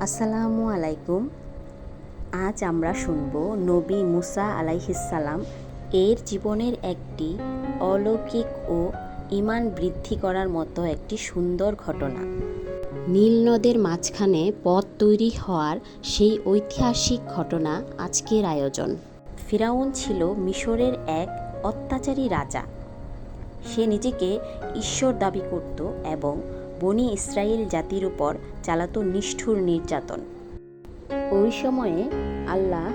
আসসালামু আলাইকুম। আজ আমরা শুনব নবী মুসা আলাইহিসাল্লাম এর জীবনের একটি অলৌকিক ও ইমান বৃদ্ধি করার মতো একটি সুন্দর ঘটনা। নীল নদের মাঝখানে পথ তৈরি হওয়ার সেই ঐতিহাসিক ঘটনা আজকের আয়োজন। ফিরাউন ছিল মিশরের এক অত্যাচারী রাজা। সে নিজেকে ঈশ্বর দাবি করত এবং বনি ইসরায়েল জাতির উপর চালাতো নিষ্ঠুর নির্যাতন। ওই সময়ে আল্লাহ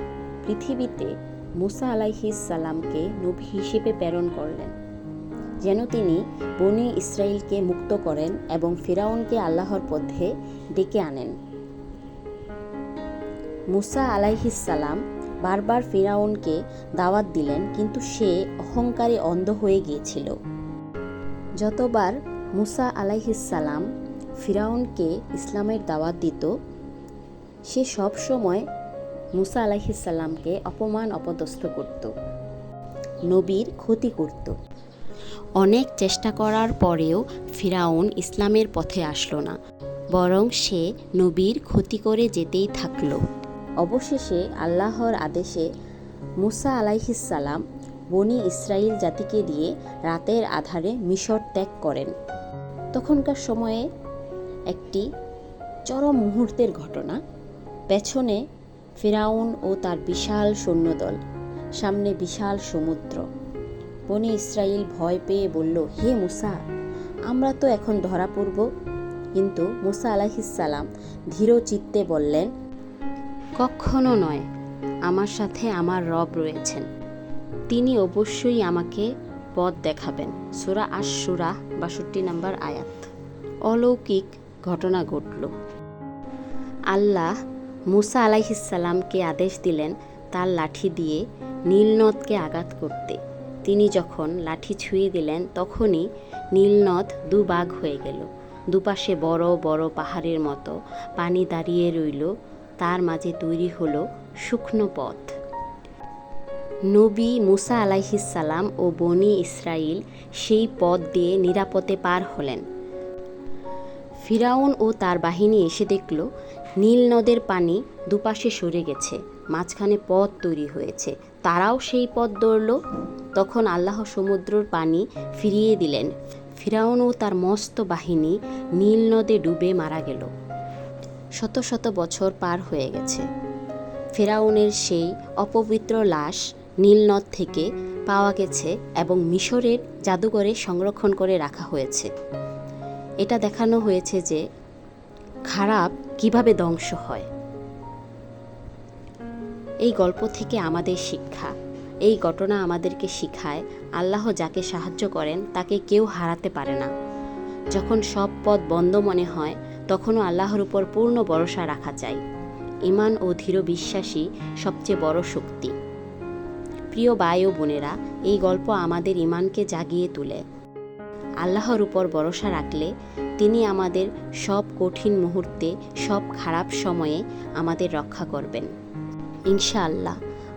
পৃথিবীতে মুসা সালামকে নবী হিসেবে প্রেরণ করলেন। যেন তিনি বনি ইসরায়েলকে মুক্ত করেন এবং ফিরাউনকে আল্লাহর পথে ডেকে আনেন। মুসা সালাম বারবার ফিরাউনকে দাওয়াত দিলেন, কিন্তু সে অহংকারে অন্ধ হয়ে গিয়েছিল। যতবার মুসা আলাইহিসাল্লাম ফিরাউনকে ইসলামের দাওয়াত দিত। সে সব সময় মুসা আলাইহিসাল্লামকে অপমান, অপদস্থ করত। নবীর ক্ষতি করত। অনেক চেষ্টা করার পরেও ফিরাউন ইসলামের পথে আসলো না। বরং সে নবীর ক্ষতি করে যেতেই থাকল। অবশেষে আল্লাহর আদেশে মুসা আলাইহিসাল্লাম বনি ইসরায়েল জাতিকে দিয়ে রাতের আধারে মিশর ত্যাগ করেন। তখনকার সময়ে একটি চরম মুহূর্তের ঘটনা। পেছনে ফেরাউন ও তার বিশাল সৈন্যদল, সামনে বিশাল সমুদ্র। বনি ইসরায়েল ভয় পেয়ে বলল, হে মুসা, আমরা তো এখন ধরা পড়ব। কিন্তু মুসা আলাহিসাল্লাম ধীর চিত্তে বললেন, কখনো নয়, আমার সাথে আমার রব রয়েছেন। তিনি অবশ্যই আমাকে পথ দেখাবেন। সুরা আশ সুরা বাষট্টি নম্বর আয়াত। অলৌকিক ঘটনা ঘটল। আল্লাহ মুসা আলাইহিসাল্লামকে আদেশ দিলেন তার লাঠি দিয়ে নীলনদকে আঘাত করতে। তিনি যখন লাঠি ছুঁয়ে দিলেন, তখনই নীলনদ দুবাগ হয়ে গেল। দুপাশে বড় বড় পাহাড়ের মতো পানি দাঁড়িয়ে রইল। তার মাঝে তৈরি হলো শুকনো পথ। নবী মুসা আলাইহিসাল্লাম ও বনি ইসরাইল সেই পথ দিয়ে নিরাপদে পার হলেন। ফিরাউন ও তার বাহিনী এসে দেখল, নীল নদের পানি দুপাশে সরে গেছে, মাঝখানে পথ তৈরি হয়েছে। তারাও সেই পথ দৌড়ল তখন আল্লাহ সমুদ্রর পানি ফিরিয়ে দিলেন। ফিরাউন ও তার মস্ত বাহিনী নীল নদে ডুবে মারা গেল। শত শত বছর পার হয়ে গেছে। ফেরাউনের সেই অপবিত্র লাশ নীলনদ থেকে পাওয়া গেছে এবং মিশরের জাদুঘরে সংরক্ষণ করে রাখা হয়েছে। এটা দেখানো হয়েছে যে খারাপ কীভাবে ধ্বংস হয়। এই গল্প থেকে আমাদের শিক্ষা। এই ঘটনা আমাদেরকে শিখায়, আল্লাহ যাকে সাহায্য করেন তাকে কেউ হারাতে পারে না। যখন সব পথ বন্ধ মনে হয়, তখনও আল্লাহর উপর পূর্ণ ভরসা রাখা চাই ইমান ও ধীর বিশ্বাসী সবচেয়ে বড় শক্তি। প্রিয় ভাই ও বোনেরা, এই গল্প আমাদের ইমানকে জাগিয়ে তোলে। আল্লাহর উপর ভরসা রাখলে তিনি আমাদের সব কঠিন মুহূর্তে, সব খারাপ সময়ে আমাদের রক্ষা করবেন। ইনশাআল্লাহ,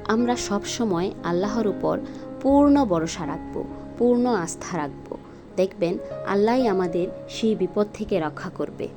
আমরা সব সময় আল্লাহর উপর পূর্ণ ভরসা রাখব, পূর্ণ আস্থা রাখব। দেখবেন আল্লাহ আমাদের সেই বিপদ থেকে রক্ষা করবে।